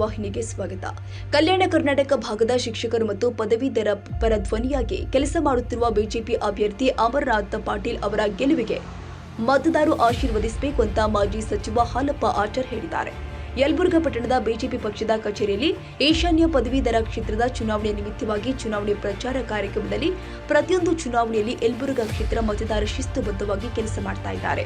ವಾಹಿನಿಗೆ ಸ್ವಾಗತ. ಕಲ್ಯಾಣ ಕರ್ನಾಟಕ ಭಾಗದ ಶಿಕ್ಷಕರು ಮತ್ತು ಪದವೀಧರ ಪರ ಧ್ವನಿಯಾಗಿ ಕೆಲಸ ಮಾಡುತ್ತಿರುವ ಬಿಜೆಪಿ ಅಭ್ಯರ್ಥಿ ಅಮರನಾಥ್ ಪಾಟೀಲ್ ಅವರ ಗೆಲುವಿಗೆ ಮತದಾರರು ಆಶೀರ್ವದಿಸಬೇಕು ಅಂತ ಮಾಜಿ ಸಚಿವ ಹಾಲಪ್ಪ ಆಚಾರ್ ಹೇಳಿದ್ದಾರೆ. ಯಲಬುರ್ಗಾ ಪಟ್ಟಣದ ಬಿಜೆಪಿ ಪಕ್ಷದ ಕಚೇರಿಯಲ್ಲಿ ಈಶಾನ್ಯ ಪದವೀಧರ ಕ್ಷೇತ್ರದ ಚುನಾವಣೆ ನಿಮಿತ್ತವಾಗಿ ಚುನಾವಣೆ ಪ್ರಚಾರ ಕಾರ್ಯಕ್ರಮದಲ್ಲಿ ಪ್ರತಿಯೊಂದು ಚುನಾವಣೆಯಲ್ಲಿ ಯಲಬುರ್ಗಾ ಕ್ಷೇತ್ರ ಮತದಾರ ಶಿಸ್ತುಬದ್ಧವಾಗಿ ಕೆಲಸ ಮಾಡ್ತಾ ಇದ್ದಾರೆ.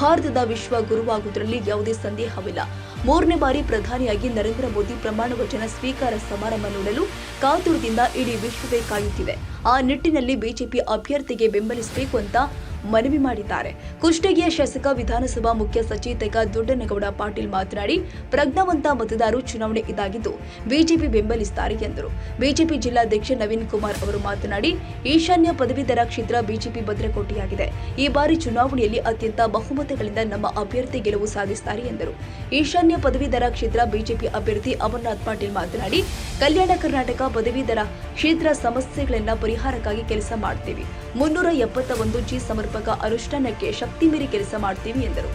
ಭಾರತದ ವಿಶ್ವ ಗುರುವಾಗುವುದರಲ್ಲಿ ಯಾವುದೇ ಸಂದೇಹವಿಲ್ಲ. ಮೂರನೇ ಬಾರಿ ಪ್ರಧಾನಿಯಾಗಿ ನರೇಂದ್ರ ಮೋದಿ ಪ್ರಮಾಣ ವಚನ ಸ್ವೀಕಾರ ಸಮಾರಂಭ ನೋಡಲು ಕಾತುರದಿಂದ ಇಡೀ ವಿಶ್ವವೇ ಕಾಯುತ್ತಿದೆ. ಆ ನಿಟ್ಟಿನಲ್ಲಿ ಬಿಜೆಪಿ ಅಭ್ಯರ್ಥಿಗೆ ಬೆಂಬಲಿಸಬೇಕು ಅಂತ ಮನವಿ ಮಾಡಿದ್ದಾರೆ. ಕುಷ್ಟಗಿಯ ಶಾಸಕ, ವಿಧಾನಸಭಾ ಮುಖ್ಯ ಸಚೇತಕ ದೊಡ್ಡನಗೌಡ ಪಾಟೀಲ್ ಮಾತನಾಡಿ, ಪ್ರಜ್ಞಾವಂತ ಮತದಾರರು ಚುನಾವಣೆ ಇದಾಗಿದ್ದು ಬಿಜೆಪಿ ಬೆಂಬಲಿಸುತ್ತಾರೆ ಎಂದರು. ಬಿಜೆಪಿ ಜಿಲ್ಲಾಧ್ಯಕ್ಷ ನವೀನ್ ಕುಮಾರ್ ಅವರು ಮಾತನಾಡಿ, ಈಶಾನ್ಯ ಪದವೀಧರ ಕ್ಷೇತ್ರ ಬಿಜೆಪಿ ಭದ್ರಕೋಟೆಯಾಗಿದೆ. ಈ ಬಾರಿ ಚುನಾವಣೆಯಲ್ಲಿ ಅತ್ಯಂತ ಬಹುಮತಗಳಿಂದ ನಮ್ಮ ಅಭ್ಯರ್ಥಿ ಗೆಲುವು ಸಾಧಿಸುತ್ತಾರೆ ಎಂದರು. ಈಶಾನ್ಯ ಪದವೀಧರ ಕ್ಷೇತ್ರ ಬಿಜೆಪಿ ಅಭ್ಯರ್ಥಿ ಅಮರ್ನಾಥ್ ಪಾಟೀಲ್ ಮಾತನಾಡಿ, ಕಲ್ಯಾಣ ಕರ್ನಾಟಕ ಪದವೀಧರ ಕ್ಷೇತ್ರ ಸಮಸ್ಯೆಗಳನ್ನು ಪರಿಹಾರಕ್ಕಾಗಿ ಕೆಲಸ ಮಾಡ್ತೀವಿ. ಮುನ್ನೂರ ಎಪ್ಪತ್ತ ಒಂದು ಜಿ ಸಮರ್ಪಕ ಅನುಷ್ಠಾನಕ್ಕೆ ಶಕ್ತಿ ಮೀರಿ ಕೆಲಸ ಮಾಡ್ತೀವಿ ಎಂದರು.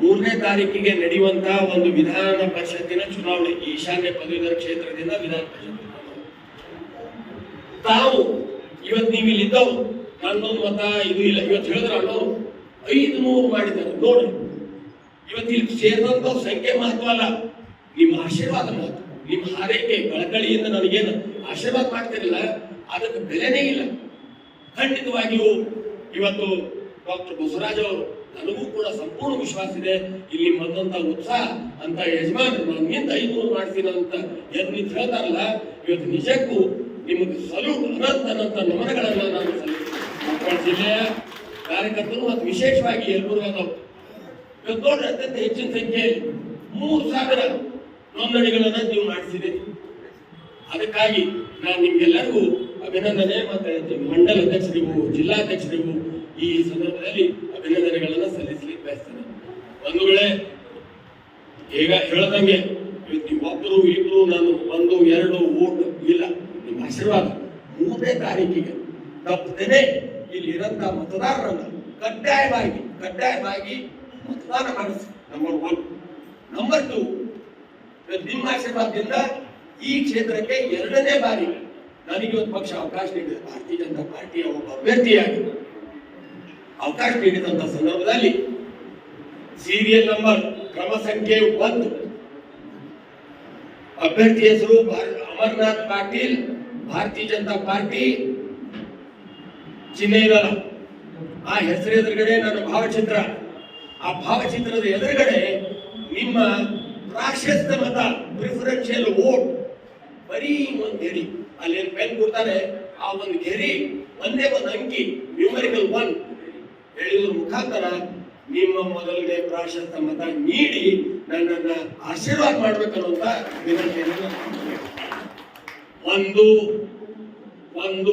ಮೂರನೇ ತಾರೀಕಿಗೆ ನಡೆಯುವಂತಹ ಒಂದು ವಿಧಾನ ಪರಿಷತ್ತಿನ ಚುನಾವಣೆ, ಈಶಾನ್ಯ ಪದವೀಧರ ಕ್ಷೇತ್ರದಿಂದ ವಿಧಾನ ಪರಿಷತ್ ತಾವು ಇವತ್ತು ನೀವು ಇಲ್ಲಿದ್ದವು ನನ್ನೊಂದು ಮತ ಇದು ಇಲ್ಲ. ಇವತ್ತು ಹೇಳಿದ್ರೆ ಅಣ್ಣ ಐದು ನೂರು ಮಾಡಿದ್ದಾರೆ ನೋಡಿ ಇವತ್ತು ಇಲ್ಲಿ ಸೇರಿದಂತ ಸಂಖ್ಯೆ ಮಹತ್ವ ಅಲ್ಲ, ನಿಮ್ಮ ಆಶೀರ್ವಾದ ಮಹತ್ವ ನಿಮ್ಮ ಹಾರೈಕೆ, ಕಳಕಳಿಯಿಂದ ನನಗೇನು ಆಶೀರ್ವಾದ ಮಾಡ್ತಿರಲಿಲ್ಲ, ಅದಕ್ಕೆ ಬೆಲೆನೇ ಇಲ್ಲ. ಖಂಡಿತವಾಗಿಯೂ ಇವತ್ತು ಡಾಕ್ಟರ್ ಬಸವರಾಜ್ ಅವರು ನನಗೂ ಕೂಡ ಸಂಪೂರ್ಣ ವಿಶ್ವಾಸ ಇದೆ. ಇಲ್ಲಿ ಬಂದಂತ ಉತ್ಸಾಹ ಅಂತ ಯಜಮಾನ್ ನನ್ನಿಂದ ಐನೂರು ಮಾಡ್ತೀನಿ ಅಂತ ಎದ್ದು ಹೇಳ್ತಾರಲ್ಲ, ಇವತ್ತು ನಿಜಕ್ಕೂ ನಿಮಗೆ ಸಲ್ಯೂಟ್ ಅನಂತ ಅನಂತ ನಮನಗಳನ್ನ ನಾನು ಸಲ್ಲಿಸ್ತೀನಿ. ಜಿಲ್ಲೆಯ ಕಾರ್ಯಕರ್ತರು ಮತ್ತು ವಿಶೇಷವಾಗಿ ಎಲ್ಲರೂ ಇವತ್ತು ನೋಡ್ರಿ ಅತ್ಯಂತ ಹೆಚ್ಚಿನ ಸಂಖ್ಯೆ ಮೂರು ಸಾವಿರ ನೋಂದಣಿಗಳನ್ನ ನೀವು ಮಾಡಿಸಿದೆ. ಅದಕ್ಕಾಗಿ ನಾನು ನಿಮ್ಗೆಲ್ಲರಿಗೂ ಅಭಿನಂದನೆ ಮತ್ತೆ ಮಂಡಲ ಅಧ್ಯಕ್ಷರಿಗೂ ಜಿಲ್ಲಾಧ್ಯಕ್ಷರಿಗೂ ಈ ಸಂದರ್ಭದಲ್ಲಿ ಅಭಿನಂದನೆಗಳನ್ನು ಸಲ್ಲಿಸಲಿಕ್ಕೆ ಬಯಸ್ತೇನೆ. ಒಂದು ವೇಳೆ ಈಗ ಹೇಳ್ದಂಗೆ ಒಬ್ಬರು ಇಬ್ರು, ನಾನು ಒಂದು, ಎರಡು ಓಟ್ ಇಲ್ಲ. ನಿಮ್ಮ ಆಶೀರ್ವಾದ ಮೂರನೇ ತಾರೀಕಿಗೆ. ತಪ್ಪದೇನೆ ಇಲ್ಲಿ ಇರಂತ ಮತದಾರರನ್ನ ಕಡ್ಡಾಯವಾಗಿ ಕಡ್ಡಾಯವಾಗಿ ಮತದಾನ ಮಾಡಿಸಿ. ನಂಬರ್ ಒನ್ ನಂಬರ್ ಟು ನಿಮ್ಮ ಆಶೀರ್ವಾದದಿಂದ ಈ ಕ್ಷೇತ್ರಕ್ಕೆ ಎರಡನೇ ಬಾರಿ ನನಗೆ ಒಂದು ಪಕ್ಷ ಅವಕಾಶ ನೀಡಿದೆ. ಭಾರತೀಯ ಜನತಾ ಪಾರ್ಟಿಯ ಒಬ್ಬ ಅಭ್ಯರ್ಥಿಯಾಗಿ. ಅವಕಾಶ ನೀಡಿದಂತ ಸಂದರ್ಭದಲ್ಲಿ ಸೀರಿಯಲ್ ನಂಬರ್ ಕ್ರಮ ಸಂಖ್ಯೆ ಒಂದು. ಅಭ್ಯರ್ಥಿ ಹೆಸರು ಅಮರ್ನಾಥ್ ಪಾಟೀಲ್, ಭಾರತೀಯ ಜನತಾ ಪಾರ್ಟಿ ಚಿಹ್ನೆ ಇರಲ್ಲ. ಆ ಹೆಸರು ಎದುರುಗಡೆ ನನ್ನ ಭಾವಚಿತ್ರ. ಆ ಭಾವಚಿತ್ರದ ಎದುರುಗಡೆ ನಿಮ್ಮ ಪ್ರಾಶಸ್ತ್ಯ ಮತ ಪ್ರಿಫರೆನ್ಷಿಯಲ್ ವೋಟ್ ಬರೀ ಒಂದು ಗೆರಿ. ಅಲ್ಲಿ ಪೆನ್ ಕೊಡ್ತಾರೆ? ಆ ಒಂದು ಗೆರಿ. ಒಂದೇ ಒಂದು ಅಂಕಿ. ನ್ಯೂಮರಿಕಲ್ ಒನ್ ಹೇಳಿದ್ರ ಮುಖಾಂತರ, ನಿಮ್ಮ ಮೊದಲನೇ ಪ್ರಾಶಸ್ತ್ಯ ಮತ ನೀಡಿ ನನ್ನನ್ನ ಆಶೀರ್ವಾದ ಮಾಡ್ಬೇಕನ್ನುವಂತ ವಿನಂತಿಯನ್ನು. ಒಂದು ಒಂದು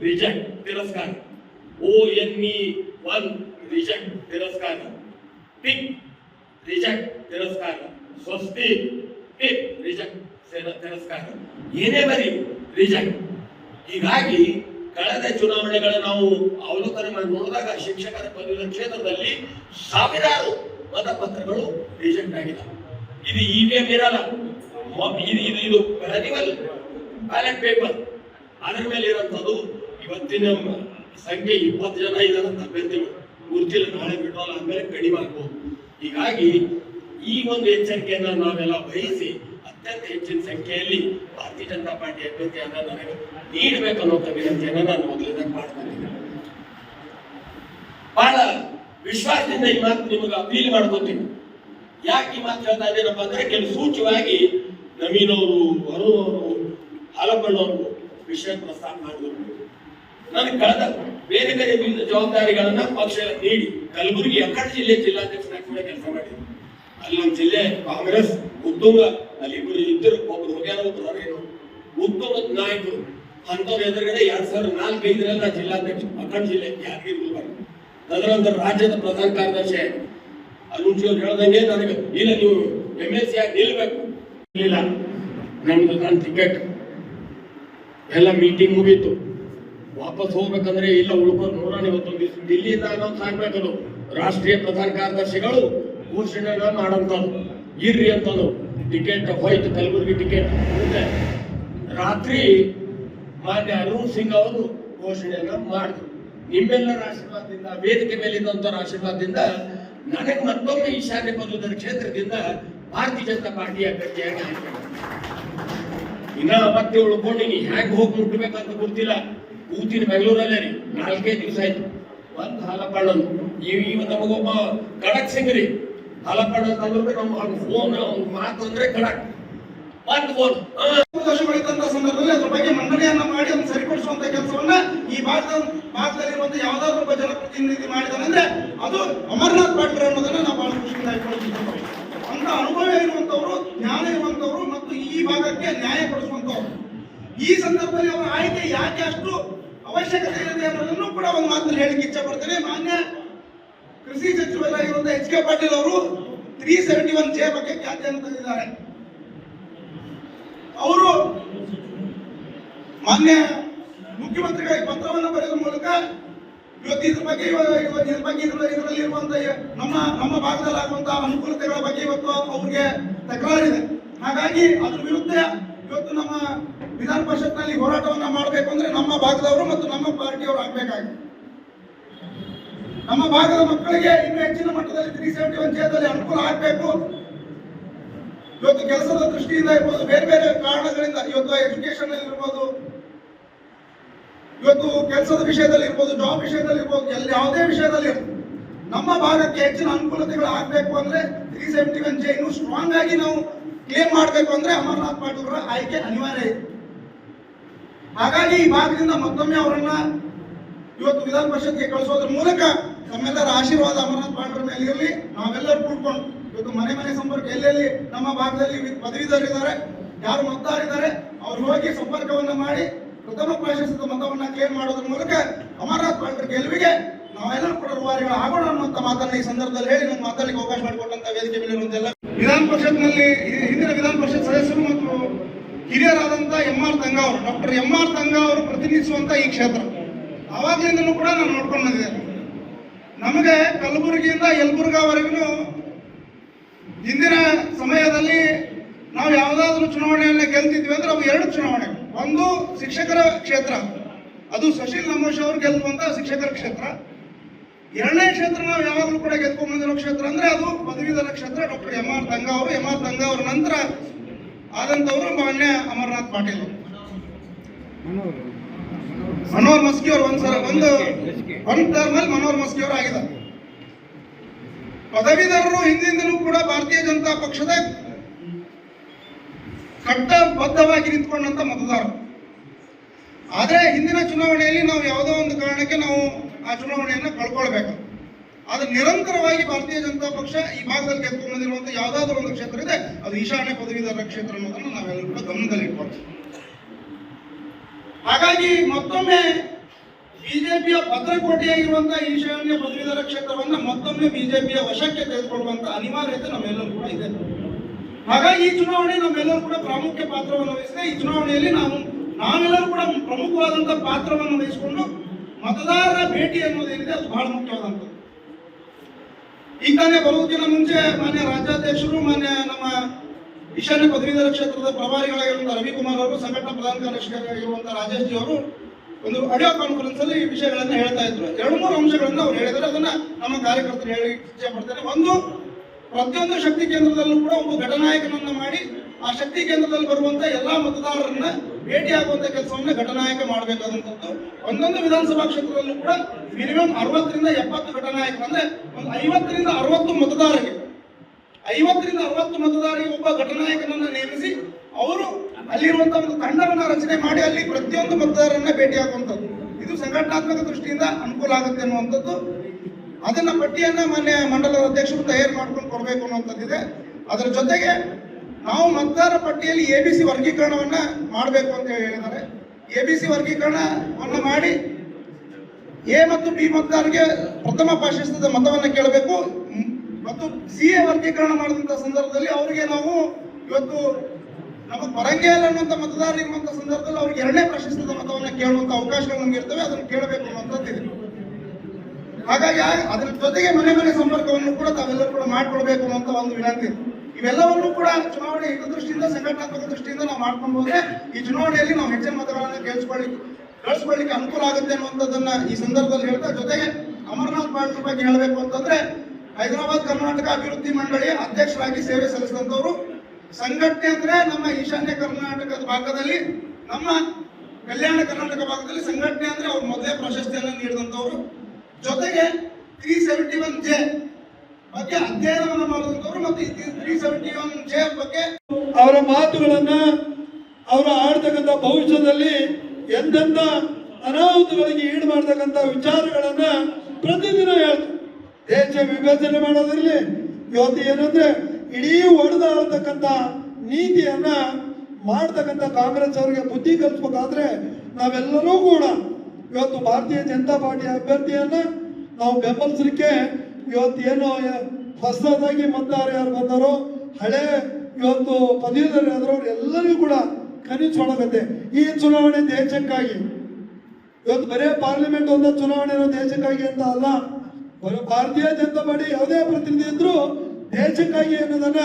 ರಿಜೆಕ್ಟ್ ತಿರಸ್ಕಾರ. O N E one reject ತಿರಸ್ಕಾರ. ಪಿಕ್ ರಿಜೆಕ್ಟ್ ತಿರಸ್ಕಾರ. ಸ್ವಸ್ತಿ ಪಿಕ್ ರಿಜೆಕ್ಟ್ ತಿರಸ್ಕಾರ ಏನೇ ಬರಿ ರಿಜೆಕ್ಟ್ ಹೀಗಾಗಿ ಕಳೆದ ಚುನಾವಣೆಗಳ ನಾವು ಅವಲೋಕನ ಮಾಡಿ ನೋಡಿದಾಗ ಶಿಕ್ಷಕರ ಪದವಿ ಕ್ಷೇತ್ರದಲ್ಲಿ ಸಾವಿರಾರು ಮತಪತ್ರಗಳು ರಿಜೆಕ್ಟ್ ಆಗಿದೆ ಇದು ಇವಿಎಂ ಇರಲ್ಲ ಇದು ಇದು ಇದು ಮ್ಯಾನ್ಯುವಲ್ ಬ್ಯಾಲೆಟ್ ಪೇಪರ್ ಅದರ ಮೇಲೆ ಇರುವಂಥದ್ದು ಇವತ್ತಿನ ಸಂಖ್ಯೆ ಇಪ್ಪತ್ತು ಜನ ಇದಾರಂತ ಅಭ್ಯರ್ಥಿಗಳು ಗುರುತಿಲ್ಲ, ನಾಳೆ ಬಿಡೋಲ್ಲ ಆಮೇಲೆ ಕಡಿಮೆ ಆಗ್ಬೋದು. ಹೀಗಾಗಿ ಈ ಒಂದು ಎಚ್ಚರಿಕೆಯನ್ನು ನಾವೆಲ್ಲ ವಹಿಸಿ ಅತ್ಯಂತ ಹೆಚ್ಚಿನ ಸಂಖ್ಯೆಯಲ್ಲಿ ಭಾರತೀಯ ಜನತಾ ಪಾರ್ಟಿ ಅಭ್ಯರ್ಥಿಯನ್ನ ನನಗೆ ನೀಡಬೇಕನ್ನುವಂಥ ವಿನಂತಿಯನ್ನು ನಾನು ಮೊದಲಿಂದ ಮಾಡ್ಕೊಂಡಿದ್ದೇನೆ ಬಹಳ ವಿಶ್ವಾಸದಿಂದ ಈ ಮಾತು ನಿಮಗೆ ಅಪೀಲ್ ಮಾಡ್ಕೋತೀನಿ. ಯಾಕೆ ಈ ಮಾತು ಹೇಳ್ತಾ ಇದ್ದೀನಪ್ಪ ಅಂದ್ರೆ ಕೆಲವು ಸೂಚ್ಯವಾಗಿ ನವೀನ್ ಅವರು ವರುಣ್ ಅವರು ಹಾಲಪ್ಪಣ್ಣವರು ವಿಷಯ ಪ್ರಸ್ತಾಪ ಮಾಡಿದ್ರು. ನನಗೆ ಕಳೆದ ಬೇರೆ ಬೇರೆ ವಿವಿಧ ಜವಾಬ್ದಾರಿಗಳನ್ನ ಪಕ್ಷ ನೀಡಿ ಕಲಬುರಗಿ ಅಕ್ಕಡ ಜಿಲ್ಲೆ ಜಿಲ್ಲಾಧ್ಯಕ್ಷರಾಗಿ ಕೂಡ ಕೆಲಸ ಮಾಡಿದ್ರು ಅಲ್ಲಿ ನಮ್ಮ ಜಿಲ್ಲೆ ಕಾಂಗ್ರೆಸ್, ಉತ್ತುಂಗ ಅಲ್ಲಿ ಇಬ್ಬರು ಇದ್ದರು ಒಬ್ರು ಹೋಗ್ಯಾರ ಒಬ್ರು ಹೊರಗೇನು ಉತ್ತುಂಗ ನಾಯಕರು ಅಂತವ್ರ ಎದುರುಗಡೆ ಎರಡ್ ಸಾವಿರದ ನಾಲ್ಕು ಐದರಲ್ಲಿ ನಾ ಜಿಲ್ಲಾಧ್ಯಕ್ಷ ಅಕ್ಕಡ ಜಿಲ್ಲೆ ಯಾರಿಗೂ ಗುಲ್ಬರ್ಗ. ತದನಂತರ ರಾಜ್ಯದ ಪ್ರಧಾನ ಕಾರ್ಯದರ್ಶಿ ಅರುಣ್ ಶೋರ್ ಹೇಳ್ದಂಗೆ ನನಗೆ, ಇಲ್ಲ ನೀವು ಎಂ ಎಲ್ ಸಿ ಆಗಿ ನಿಲ್ಬೇಕು. ಇಲ್ಲ. ನಮ್ದು ನನ್ನ ಟಿಕೆಟ್ ಎಲ್ಲ ಮೀಟಿಂಗ್ ಮುಗೀತು. ವಾಪಸ್ ಹೋಗ್ಬೇಕಂದ್ರೆ ಇಲ್ಲ, ಉಳ್ಕೊಂಡು ನೂರ ಇವತ್ತೊಂದು ದಿವಸ ದಿಲ್ಲಿಯಿಂದ ಅನೌನ್ಸ್ ಆಗ್ಬೇಕದು ರಾಷ್ಟ್ರೀಯ ಪ್ರಧಾನ ಕಾರ್ಯದರ್ಶಿಗಳು ಘೋಷಣೆಗಳನ್ನು ಮಾಡಂತದ್ದು. ಇರ್ರಿ ಅಂತಂದ್ರು ಟಿಕೆಟ್ ಹೋಯ್ತು ಕಲಬುರಗಿ ಟಿಕೆಟ್ ರಾತ್ರಿ ಮಾನ್ಯ ಅರುಣ್ ಸಿಂಗ್ ಅವರು ಘೋಷಣೆಯನ್ನು ಮಾಡಿದ್ರು. ನಿಮ್ಮೆಲ್ಲರ ಆಶೀರ್ವಾದದಿಂದ, ವೇದಿಕೆ ಮೇಲಿಂದ ಆಶೀರ್ವಾದದಿಂದ ನನಗೆ ಮತ್ತೊಮ್ಮೆ ಈಶಾನ್ಯ ಬಂದುದರ ಕ್ಷೇತ್ರದಿಂದ ಭಾರತೀಯ ಜನತಾ ಪಾರ್ಟಿ ಅಭ್ಯರ್ಥಿಯಾಗಿ ಇನ್ನ ಮತ್ತೆ ಉಳ್ಕೊಂಡಿನಿ ಹೇಗೆ ಹೋಗಿ ಮುಟ್ಬೇಕಂತ ಗೊತ್ತಿಲ್ಲ. ಕೂತಿನ ಬೆಂಗಳೂರಲ್ಲೇ ರೀ. ನಾಲ್ಕೇ ದಿವಸ ಆಯ್ತು. ಒಂದು ಹಾಲ ಇವ್ ಇವ್ ನಮಗೊಬ್ಬ ಖಡಕ್ ಸಿಂಗ್ ರೀ. ಹಾಲಪ್ಪಣ್ಣ ತಾಲೂಕು ನಮ್ಮ ಅವ್ನ ಮಾತು ಅಂದ್ರೆ ಖಡಕ್. ಒಂದು ಫೋನ್ ದೋಷಗಳಿದ್ದಂತ ಸಂದರ್ಭದಲ್ಲಿ ಅದ್ರ ಬಗ್ಗೆ ಮಂಡನೆಯನ್ನ ಮಾಡಿ ಅದನ್ನು ಸರಿಪಡಿಸುವಂತ ಕೆಲಸವನ್ನ ಈ ಭಾಗದ ಭಾಗದಲ್ಲಿರುವಂತ ಯಾವ್ದಾದ್ರು ಒಬ್ಬ ಜನಪ್ರತಿನಿಧಿ ಮಾಡಿದನೆಂದ್ರೆ ಅದು ಅಮರನಾಥ್ ಪಾಟ್ರೆ ಅನ್ನೋದನ್ನ ನಾವು ಬಹಳ ಖುಷಿಯಿಂದ ಇಟ್ಕೊಳ್ತಿದ್ದೇವೆ ಅಂತ ಅನುಭವ ಇರುವಂತವರು, ಜ್ಞಾನ ಇರುವಂತವರು ಮತ್ತು ಈ ಭಾಗಕ್ಕೆ ನ್ಯಾಯ ಕೊಡಿಸುವಂತವರು. ಈ ಸಂದರ್ಭದಲ್ಲಿ ಅವರ ಆಯ್ಕೆ ಯಾಕೆ ಅಷ್ಟು ಅವಶ್ಯಕತೆ ಇದೆ ಅನ್ನೋದನ್ನು ಕೂಡ ಒಂದು ಮಾತಲ್ಲಿ ಹೇಳಿಕ್ಕೆ ಇಚ್ಛೆ ಪಡ್ತೇನೆ. ಮಾನ್ಯ ಕೃಷಿ ಸಚಿವರಾಗಿರುವಂತ ಎಚ್ ಕೆ ಪಾಟೀಲ್ ಅವರು ತ್ರೀ ಸೆವೆಂಟಿ ಒನ್ ಜೆ ಬಗ್ಗೆ ಖ್ಯಾತಿಯನ್ನು ತಂದಿದ್ದಾರೆ ಅವರು ಮಾನ್ಯ ಮುಖ್ಯಮಂತ್ರಿಗಳಿಗೆ ಪತ್ರವನ್ನು ಬರೆಯುವ ಮೂಲಕ ಇವತ್ತು ಇದ್ರ ಬಗ್ಗೆ ಇದ್ರ ಬಗ್ಗೆ ಇದ್ರ ಇದರಲ್ಲಿ ಇರುವಂತ ನಮ್ಮ ನಮ್ಮ ಭಾಗದಲ್ಲಿ ಆಗುವಂತಹ ಅನುಕೂಲತೆಗಳ ಬಗ್ಗೆ ಇವತ್ತು ಅವ್ರಿಗೆ ತಕರಾರಿದೆ. ಹಾಗಾಗಿ ಅದ್ರ ವಿರುದ್ಧ ಇವತ್ತು ನಮ್ಮ ವಿಧಾನ ಪರಿಷತ್ನಲ್ಲಿ ಹೋರಾಟವನ್ನ ಮಾಡಬೇಕು ಅಂದ್ರೆ ನಮ್ಮ ಭಾಗದವರು ಮತ್ತು ನಮ್ಮ ಪಾರ್ಟಿಯವರು ಆಗ್ಬೇಕಾಗಿದೆ. ನಮ್ಮ ಭಾಗದ ಮಕ್ಕಳಿಗೆ ಇನ್ನೂ ಹೆಚ್ಚಿನ ಮಟ್ಟದಲ್ಲಿ ತ್ರೀ ಸೆವೆಂಟಿ ಒನ್ ಜೇದಲ್ಲಿ ಅನುಕೂಲ ಆಗಬೇಕು. ಇವತ್ತು ಕೆಲಸದ ದೃಷ್ಟಿಯಿಂದ ಇರ್ಬೋದು ಬೇರೆ ಬೇರೆ ಕಾರಣಗಳಿಂದ, ಇವತ್ತು ಎಜುಕೇಶನ್ ಇರ್ಬೋದು, ಇವತ್ತು ಕೆಲಸದ ವಿಷಯದಲ್ಲಿ ಇರ್ಬೋದು ಜಾಬ್ ವಿಷಯದಲ್ಲಿ ಇರ್ಬೋದು ಎಲ್ಲಿ ಯಾವುದೇ ವಿಷಯದಲ್ಲಿ ನಮ್ಮ ಭಾಗಕ್ಕೆ ಹೆಚ್ಚಿನ ಅನುಕೂಲತೆಗಳು ಆಗಬೇಕು ಅಂದ್ರೆ ತ್ರೀ ಸೆವೆಂಟಿ ಒನ್ ಜೆ ಇನ್ನು ಸ್ಟ್ರಾಂಗ್ ಆಗಿ ನಾವು ಕ್ಲೇಮ್ ಮಾಡಬೇಕು ಅಂದ್ರೆ ಅಮರನಾಥ್ ಪಾಟೀಲ್ ಆಯ್ಕೆ ಅನಿವಾರ್ಯ. ಇದೆ ಹಾಗಾಗಿ ಈ ಭಾಗದಿಂದ ಮತ್ತೊಮ್ಮೆ ಅವರನ್ನ ಇವತ್ತು ವಿಧಾನ ಪರಿಷತ್ಗೆ ಕಳಿಸೋದ್ರ ಮೂಲಕ ನಮ್ಮೆಲ್ಲರ ಆಶೀರ್ವಾದ ಅಮರನಾಥ್ ಪಾಂಡ್ರ ಮೇಲೆ ನಾವೆಲ್ಲರೂ ಕೂಡ್ಕೊಂಡು ಇವತ್ತು ಮನೆ ಮನೆ ಸಂಪರ್ಕ ಎಲ್ಲೆಲ್ಲಿ ನಮ್ಮ ಭಾಗದಲ್ಲಿ ಪದವೀಧರಿದ್ದಾರೆ ಯಾರು ಮತದಾರಿದ್ದಾರೆ ಅವ್ರು ಹೋಗಿ ಸಂಪರ್ಕವನ್ನ ಮಾಡಿ ಪ್ರಥಮ ಪ್ರಾಶಸ್ತ್ಯದ ಮತವನ್ನ ಕ್ಲೇಮ್ ಮಾಡೋದ್ರ ಮೂಲಕ ಅಮರನಾಥ್ ಪಾಂಡ್ರ ಗೆಲುವಿಗೆ ನಾವೆಲ್ಲರೂ ಕೂಡ ರೂವಾರಿಗಳು ಆಗೋಣ ಅನ್ನುವಂತ ಮಾತನ್ನ ಈ ಸಂದರ್ಭದಲ್ಲಿ ಹೇಳಿ ನಮ್ಮ ಮಾತಾಡಲಿಕ್ಕೆ ಅವಕಾಶ ಮಾಡಿಕೊಟ್ಟಂತ ವೇದಿಕೆ ಮೇಲೆ ವಿಧಾನ ಪರಿಷತ್ನಲ್ಲಿ ಹಿಂದಿನ ವಿಧಾನ ಪರಿಷತ್ ಸದಸ್ಯರು ಮತ್ತು ಹಿರಿಯರಾದಂತ ಎಂ ಆರ್ ತಂಗ ಅವರು, ಡಾಕ್ಟರ್ ಎಂ ಆರ್ ತಂಗ ಅವರು ಪ್ರತಿನಿಧಿಸುವಂತ ಈ ಕ್ಷೇತ್ರ. ಆವಾಗಲಿಂದಲೂ ಕೂಡ ನಾನು ನೋಡ್ಕೊಂಡು ಬಂದಿದ್ದೇನೆ. ನಮಗೆ ಕಲಬುರಗಿಯಿಂದ ಯಲಬುರ್ಗಾವರೆಗೂ ಹಿಂದಿನ ಸಮಯದಲ್ಲಿ ನಾವು ಯಾವುದಾದ್ರೂ ಚುನಾವಣೆಯನ್ನು ಗೆಲ್ತಿದ್ವಿ ಅಂದ್ರೆ ಅವು ಎರಡು ಚುನಾವಣೆ. ಒಂದು ಶಿಕ್ಷಕರ ಕ್ಷೇತ್ರ. ಅದು ಸುಶೀಲ್ ನಮೋಶ್ ಅವರು ಗೆಲ್ಲುವಂತ ಶಿಕ್ಷಕರ ಕ್ಷೇತ್ರ. ಎರಡನೇ ಕ್ಷೇತ್ರ ನಾವು ಯಾವಾಗಲೂ ಕೂಡ ಗೆದ್ಕೊಂಡು ಬಂದಿರೋ ಕ್ಷೇತ್ರ ಅಂದ್ರೆ ಅದು ಪದವೀಧರ ಕ್ಷೇತ್ರ ಡಾಕ್ಟರ್ ಎಂ ಆರ್ ದಂಗ ಅವರು. ಎಂ ಆರ್ ದಂಗ ಅವರ ನಂತರ ಆದಂತವರು ಮಾನ್ಯ ಅಮರನಾಥ್ ಪಾಟೀಲ್. ಅವರು. ಮನೋಹರ್ ಮಸ್ಕಿ ಅವರು ಒಂದ್ಸಲ ಒಂದು ಒಂದ್ ಟರ್ಮ್ ಅಲ್ಲಿ ಮನೋಹರ್ ಮಸ್ಕಿ ಅವರು ಆಗಿದ್ದಾರೆ. ಪದವೀಧರರು ಹಿಂದಿಂದಲೂ ಕೂಡ ಭಾರತೀಯ ಜನತಾ ಪಕ್ಷದ ಕಟ್ಟಬದ್ಧವಾಗಿ ನಿಂತ್ಕೊಂಡಂತ ಮತದಾರರು. ಆದ್ರೆ ಹಿಂದಿನ ಚುನಾವಣೆಯಲ್ಲಿ ನಾವು ಯಾವುದೋ ಒಂದು ಕಾರಣಕ್ಕೆ ನಾವು ಆ ಚುನಾವಣೆಯನ್ನ ಕಳ್ಕೊಳ್ಬೇಕು. ಅದು ನಿರಂತರವಾಗಿ ಭಾರತೀಯ ಜನತಾ ಪಕ್ಷ ಈ ಭಾಗದಲ್ಲಿ ಗೆದ್ದುಕೊಂಡಿರುವಂತಹ ಯಾವುದಾದ್ರೂ ಒಂದು ಕ್ಷೇತ್ರ ಇದೆ ಅದು ಈಶಾನ್ಯ ಪದವೀಧರ ಕ್ಷೇತ್ರ ಅನ್ನೋದನ್ನು ನಾವೆಲ್ಲರೂ ಕೂಡ ಗಮನದಲ್ಲಿ ಇಟ್ಕೊಳ್ತೀವಿ ಹಾಗಾಗಿ ಮತ್ತೊಮ್ಮೆ ಬಿಜೆಪಿಯ ಭದ್ರಕೋಟೆಯಾಗಿರುವಂತಹ ಈಶಾನ್ಯ ಪದವೀಧರ ಕ್ಷೇತ್ರವನ್ನು ಮತ್ತೊಮ್ಮೆ ಬಿಜೆಪಿಯ ವಶಕ್ಕೆ ತೆಗೆದುಕೊಳ್ಳುವಂತ ಅನಿವಾರ್ಯತೆ ನಮ್ಮೆಲ್ಲರೂ ಕೂಡ ಇದೆ. ಹಾಗಾಗಿ ಈ ಚುನಾವಣೆ ನಮ್ಮೆಲ್ಲರೂ ಕೂಡ ಪ್ರಾಮುಖ್ಯ ಪಾತ್ರವನ್ನು ವಹಿಸಿದೆ. ಈ ಚುನಾವಣೆಯಲ್ಲಿ ನಾವು ನಾವೆಲ್ಲರೂ ಕೂಡ ಪ್ರಮುಖವಾದಂತಹ ಪಾತ್ರವನ್ನು ವಹಿಸಿಕೊಂಡು ಮತದಾರರ ಭೇಟಿ ಅನ್ನೋದೇನಿದೆ ಅದು ಬಹಳ ಮುಖ್ಯವಾದಂಥದ್ದು. ಈಗ ತಾನೇ ಬರುವುದಕ್ಕಿಂತ ಮುಂಚೆ ಮಾನ್ಯ ರಾಜ್ಯಾಧ್ಯಕ್ಷರು, ಮಾನ್ಯ ನಮ್ಮ ಈಶಾನ್ಯ ಪದವೀಧರ ಕ್ಷೇತ್ರದ ಪ್ರಭಾರಿಗಳಾಗಿರುವಂತಹ ರವಿಕುಮಾರ್ ಅವರು, ಸಂಘಟನಾ ಪ್ರಧಾನ ಕಾರ್ಯದರ್ಶಿಯಾಗಿರುವಂತಹ ರಾಜೇಶ್ ಜಿ ಅವರು ಒಂದು ಆಡಿಯೋ ಕಾನ್ಫರೆನ್ಸ್ ಅಲ್ಲಿ ಈ ವಿಷಯಗಳನ್ನ ಹೇಳ್ತಾ ಇದ್ರು. ಎರಡು ಮೂರು ಅಂಶಗಳನ್ನ ಅವ್ರು ಹೇಳಿದ್ರೆ ಅದನ್ನ ನಮ್ಮ ಕಾರ್ಯಕರ್ತರು ಹೇಳಿ ಇಚ್ಛೆ ಪಡ್ತಾರೆ ಒಂದು, ಪ್ರತಿಯೊಂದು ಶಕ್ತಿ ಕೇಂದ್ರದಲ್ಲೂ ಕೂಡ ಒಬ್ಬ ಘಟನಾಯಕನನ್ನ ಮಾಡಿ ಆ ಶಕ್ತಿ ಕೇಂದ್ರದಲ್ಲಿ ಬರುವಂತ ಎಲ್ಲಾ ಮತದಾರರನ್ನ ಭೇಟಿಯಾಗುವಂತ ಕೆಲಸವನ್ನ ಘಟನಾಯಕ ಮಾಡಬೇಕಾದಂತದ್ದು ಒಂದೊಂದು ವಿಧಾನಸಭಾ ಕ್ಷೇತ್ರದಲ್ಲೂ ಕೂಡ ಮಿನಿಮಮ್ ಅರವತ್ತರಿಂದ ಎಪ್ಪತ್ತು ಘಟನಾಯಕ ಅಂದ್ರೆ ಒಂದು ಐವತ್ತರಿಂದ ಅರವತ್ತು ಮತದಾರರಿಗೆ ಐವತ್ತರಿಂದ ಅರವತ್ತು ಮತದಾರರಿಗೆ ಒಬ್ಬ ಘಟನಾಯಕನನ್ನು ನೇಮಿಸಿ ಅವರು ಅಲ್ಲಿರುವಂತಹ ಒಂದು ತಂಡವನ್ನು ರಚನೆ ಮಾಡಿ ಅಲ್ಲಿ ಪ್ರತಿಯೊಂದು ಮತದಾರರನ್ನ ಭೇಟಿಯಾಗುವಂಥದ್ದು ಇದು ಸಂಘಟನಾತ್ಮಕ ದೃಷ್ಟಿಯಿಂದ ಅನುಕೂಲ ಆಗುತ್ತೆ ಅನ್ನುವಂಥದ್ದು. ಅದನ್ನ ಪಟ್ಟಿಯನ್ನ ಮಾನ್ಯ ಮಂಡಲದ ಅಧ್ಯಕ್ಷರು ತಯಾರು ಮಾಡ್ಕೊಂಡು ಕೊಡಬೇಕು ಅನ್ನುವಂಥದ್ದಿದೆ ಅದರ ಜೊತೆಗೆ ನಾವು ಮತದಾರ ಪಟ್ಟಿಯಲ್ಲಿ ಎ ಬಿ ಸಿ ವರ್ಗೀಕರಣವನ್ನ ಮಾಡಬೇಕು ಅಂತ ಹೇಳಿ ಹೇಳಿದ್ದಾರೆ. ಎ ಬಿ ಸಿ ವರ್ಗೀಕರಣವನ್ನ ಮಾಡಿ ಎ ಮತ್ತು ಬಿ ಮತದಾರರಿಗೆ ಪ್ರಥಮ ಪ್ರಾಶಸ್ತ್ಯದ ಮತವನ್ನ ಕೇಳಬೇಕು. ಮತ್ತು ಸಿ ಎ ವರ್ಗೀಕರಣ ಮಾಡಿದಂಥ ಸಂದರ್ಭದಲ್ಲಿ ಅವರಿಗೆ ನಾವು ಇವತ್ತು ನಮ್ಮ ಪರಂಗೇಲ್ ಅನ್ನುವಂಥ ಮತದಾರ ಇರುವಂತ ಸಂದರ್ಭದಲ್ಲಿ ಅವ್ರಿಗೆ ಎರಡನೇ ಪ್ರಶಸ್ತಿದ ಮತವನ್ನು ಕೇಳುವಂತ ಅವಕಾಶಗಳು ನಮ್ಗೆ ಇರ್ತವೆ, ಅದನ್ನು ಕೇಳಬೇಕು ಅನ್ನುವಂಥದ್ದಿದೆ ಹಾಗಾಗಿ ಅದ್ರ ಜೊತೆಗೆ ಮನೆ ಮನೆ ಸಂಪರ್ಕವನ್ನು ಕೂಡ ತಾವೆಲ್ಲರೂ ಕೂಡ ಮಾಡ್ಕೊಳ್ಬೇಕು ಅನ್ನುವಂಥ ಒಂದು ವಿನಂತಿ. ಇವೆಲ್ಲವನ್ನೂ ಕೂಡ ಚುನಾವಣೆ ಹಿತದೃಷ್ಟಿಯಿಂದ, ಸಂಘಟನಾತ್ಮಕ ದೃಷ್ಟಿಯಿಂದ ನಾವು ಮಾಡ್ಕೊಂಡು ಹೋದ್ರೆ ಈ ಚುನಾವಣೆಯಲ್ಲಿ ನಾವು ಹೆಚ್ಚಿನ ಮತಗಳನ್ನು ಗೆಲ್ಸ್ಕೊಳ್ಳಿ ಗಳಿಸ್ಕೊಳ್ಳಿಕ್ಕೆ ಅನುಕೂಲ ಆಗುತ್ತೆ ಅನ್ನುವಂಥದ್ದನ್ನ ಈ ಸಂದರ್ಭದಲ್ಲಿ ಹೇಳ್ತಾ, ಜೊತೆಗೆ ಅಮರನಾಥ್ ಪಾಟೀಲ್ ಬಗ್ಗೆ ಹೇಳಬೇಕು ಅಂತಂದ್ರೆ ಹೈದರಾಬಾದ್ ಕರ್ನಾಟಕ ಅಭಿವೃದ್ಧಿ ಮಂಡಳಿ ಅಧ್ಯಕ್ಷರಾಗಿ ಸೇವೆ ಸಲ್ಲಿಸಿದಂಥವ್ರು. ಸಂಘಟನೆ ಅಂದ್ರೆ ನಮ್ಮ ಈಶಾನ್ಯ ಕರ್ನಾಟಕದ ಭಾಗದಲ್ಲಿ, ನಮ್ಮ ಕಲ್ಯಾಣ ಕರ್ನಾಟಕ ಭಾಗದಲ್ಲಿ ಸಂಘಟನೆ ಅಂದ್ರೆ ಅವ್ರು ಮೊದಲೇ ಪ್ರಶಸ್ತಿಯನ್ನು ನೀಡಿದಂಥವ್ರು. ಜೊತೆಗೆ ತ್ರೀ ಸೆವೆಂಟಿ ಒನ್ ಜೆ ಬಗ್ಗೆ ಅಧ್ಯಯನವನ್ನು ಮಾಡಿದಂಥವ್ರು ಮತ್ತು ತ್ರೀ ಸೆವೆಂಟಿ ಒನ್ ಜೆ ಬಗ್ಗೆ ಅವರ ಮಾತುಗಳನ್ನ ಅವರ ಆಡ್ತಕ್ಕಂಥ ಭವಿಷ್ಯದಲ್ಲಿ ಎಂತೆಂಥ ಅನಾಹುತಗಳಿಗೆ ಈಡು ಮಾಡ್ತಕ್ಕಂಥ ವಿಚಾರಗಳನ್ನ ಪ್ರತಿದಿನ ಹೇಳ್ತಾರೆ. ದೇಶ ವಿಭಜನೆ ಮಾಡೋದ್ರಲ್ಲಿ ಇವತ್ತು ಏನಂದ್ರೆ ಇಡೀ ಒಡೆದ ಆಳ್ತಕ್ಕಂಥ ನೀತಿಯನ್ನ ಮಾಡ್ತಕ್ಕಂಥ ಕಾಂಗ್ರೆಸ್ ಅವರಿಗೆ ಬುದ್ಧಿ ಕಲಿಸ್ಬೇಕಾದ್ರೆ ನಾವೆಲ್ಲರೂ ಕೂಡ ಇವತ್ತು ಭಾರತೀಯ ಜನತಾ ಪಾರ್ಟಿ ಅಭ್ಯರ್ಥಿಯನ್ನ ನಾವು ಬೆಂಬಲಿಸಲಿಕ್ಕೆ ಇವತ್ತು ಏನು ಹೊಸದಾಗಿ ಮತದಾರ ಯಾರು ಬಂದಾರೋ, ಹಳೆ ಇವತ್ತು ಪದವೀಧರ ಅವ್ರು ಎಲ್ಲರಿಗೂ ಕೂಡ ಕನಿಸೊಳಗತ್ತೆ ಈ ಚುನಾವಣೆ ದೇಶಕ್ಕಾಗಿ. ಇವತ್ತು ಬರೇ ಪಾರ್ಲಿಮೆಂಟ್ ಒಂದ ಚುನಾವಣೆ ದೇಶಕ್ಕಾಗಿ ಅಂತ ಅಲ್ಲ. ಭಾರತೀಯ ಜನತಾ ಪಾರ್ಟಿ ಯಾವುದೇ ಪ್ರತಿನಿಧಿ ಇದ್ರು ದೇಶಕ್ಕಾಗಿ ಅನ್ನೋದನ್ನ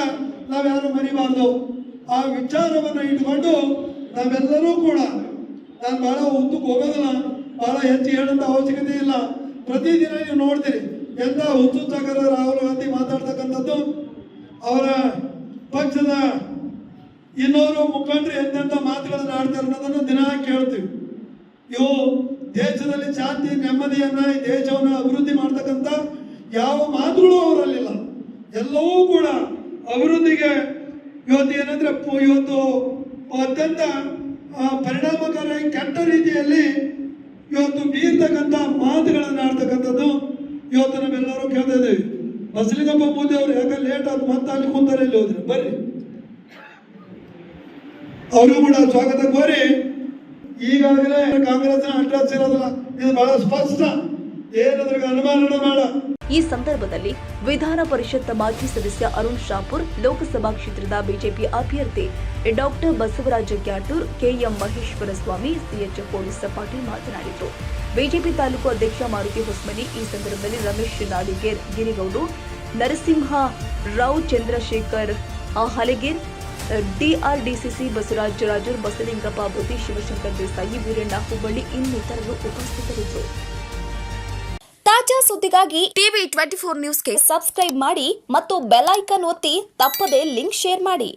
ನಾವ್ಯಾರು ಮರಿಬಾರ್ದು. ಆ ವಿಚಾರವನ್ನ ಇಟ್ಕೊಂಡು ನಾವೆಲ್ಲರೂ ಕೂಡ ನಾನು ಬಹಳ ಉದ್ದಕ್ಕೆ ಹೋಗೋದಿಲ್ಲ, ಬಹಳ ಹೆಚ್ಚು ಹೇಳಂತ ಅವಶ್ಯಕತೆ ಇಲ್ಲ. ಪ್ರತಿದಿನ ನೀವು ನೋಡ್ತೀರಿ ಎಂತ ಹುಚ್ಚುಚ್ಚಾಕರ ರಾಹುಲ್ ಗಾಂಧಿ ಮಾತಾಡ್ತಕ್ಕಂಥದ್ದು, ಅವರ ಪಕ್ಷದ ಇನ್ನೋರು ಮುಖಂಡರು ಎಂತೆಂಥ ಮಾತುಗಳನ್ನು ಆಡ್ತಾರೆ ಅನ್ನೋದನ್ನು ದಿನ ಕೇಳ್ತೀವಿ. ಇವು ದೇಶದಲ್ಲಿ ಶಾಂತಿ, ನೆಮ್ಮದಿಯನ್ನ ಈ ದೇಶವನ್ನು ಅಭಿವೃದ್ಧಿ ಮಾಡ್ತಕ್ಕಂಥ ಯಾವ ಮಾತುಗಳು ಅವರಲ್ಲಿಲ್ಲ. ಎಲ್ಲವೂ ಕೂಡ ಅಭಿವೃದ್ಧಿಗೆ ಇವತ್ತು ಏನಂದ್ರೆ ಇವತ್ತು ಅತ್ಯಂತ ಪರಿಣಾಮಕಾರಿ ಕೆಟ್ಟ ರೀತಿಯಲ್ಲಿ ಇವತ್ತು ಬೀರ್ತಕ್ಕಂಥ ಮಾತುಗಳನ್ನು ಆಡ್ತಕ್ಕಂಥದ್ದು ಇವತ್ತು ನಾವೆಲ್ಲರೂ ಕೇಳ್ತಾ ಇದ್ದೀವಿ. ಬಸಲಿಂಗಪ್ಪ ಮೋದಿ ಅವರು ಯಾಕೆ ಲೇಟ್ ಆದ ಮತ್ತೆ ಅಲ್ಲಿ ಕುಂತಾರೆ ಇಲ್ಲಿ ಹೋದ್ರೆ. ಬರ್ರಿ. ಅವರು ಕೂಡ ಸ್ವಾಗತ ಕೋರಿ. ಈಗಾಗಲೇ ಕಾಂಗ್ರೆಸ್ನ ಅಡ್ರೆಸ್ ಇರೋದಿಲ್ಲ. ಇದು ಬಹಳ ಸ್ಪಷ್ಟ. ಏನಾದ್ರೂ ಅನುಮಾನ ಬೇಡ. ಈ ಸಂದರ್ಭದಲ್ಲಿ ವಿಧಾನ ಪರಿಷತ್ ಮಾಜಿ ಸದಸ್ಯ ಅರುಣ್ ಶಾಪುರ್, ಲೋಕಸಭಾ ಕ್ಷೇತ್ರದ ಬಿಜೆಪಿ ಅಭ್ಯರ್ಥಿ doctor Basavaraja Gyatur, KM Maheshwara Swami CH police Patil ಮಾತನಾಡಿದರು. ಬಿಜೆಪಿ ತಾಲೂಕು ಅಧ್ಯಕ್ಷ ಮಾರುತಿ ಹೊಸ್ಮನಿ, ಈ ಸಂದರ್ಭದಲ್ಲಿ ರಮೇಶ್ ನಾಡಿಗೇರ್ ಗಿರಿಗೌಡು ನರಸಿಂಹ ರಾವ್, ಚಂದ್ರಶೇಖರ್ ಹಲಗೇರ್ ಡಿಆರ್ಡಿಸಿಸಿ ಬಸವರಾಜ ರಾಜರ್ ಬಸಲಿಂಗಪ್ಪ ಬುದ್ಧಿ ಶಿವಶಂಕರ್ ದೇಸಾಯಿ ವೀರಣ್ಣ ಹುಬ್ಬಳ್ಳಿ ಇನ್ನಿತರರು ಉಪಸ್ಥಿತರಿದ್ದರು. ತಾಜಾ ಸುದ್ದಿಗಾಗಿ ಟಿವಿ ಟ್ವೆಂಟಿ ಫೋರ್ ನ್ಯೂಸ್ಗೆ ಸಬ್ಸ್ಕ್ರೈಬ್ ಮಾಡಿ ಮತ್ತು ಬೆಲ್ ಐಕನ್ ಒತ್ತಿ ತಪ್ಪದೇ ಲಿಂಕ್ ಶೇರ್ ಮಾಡಿ.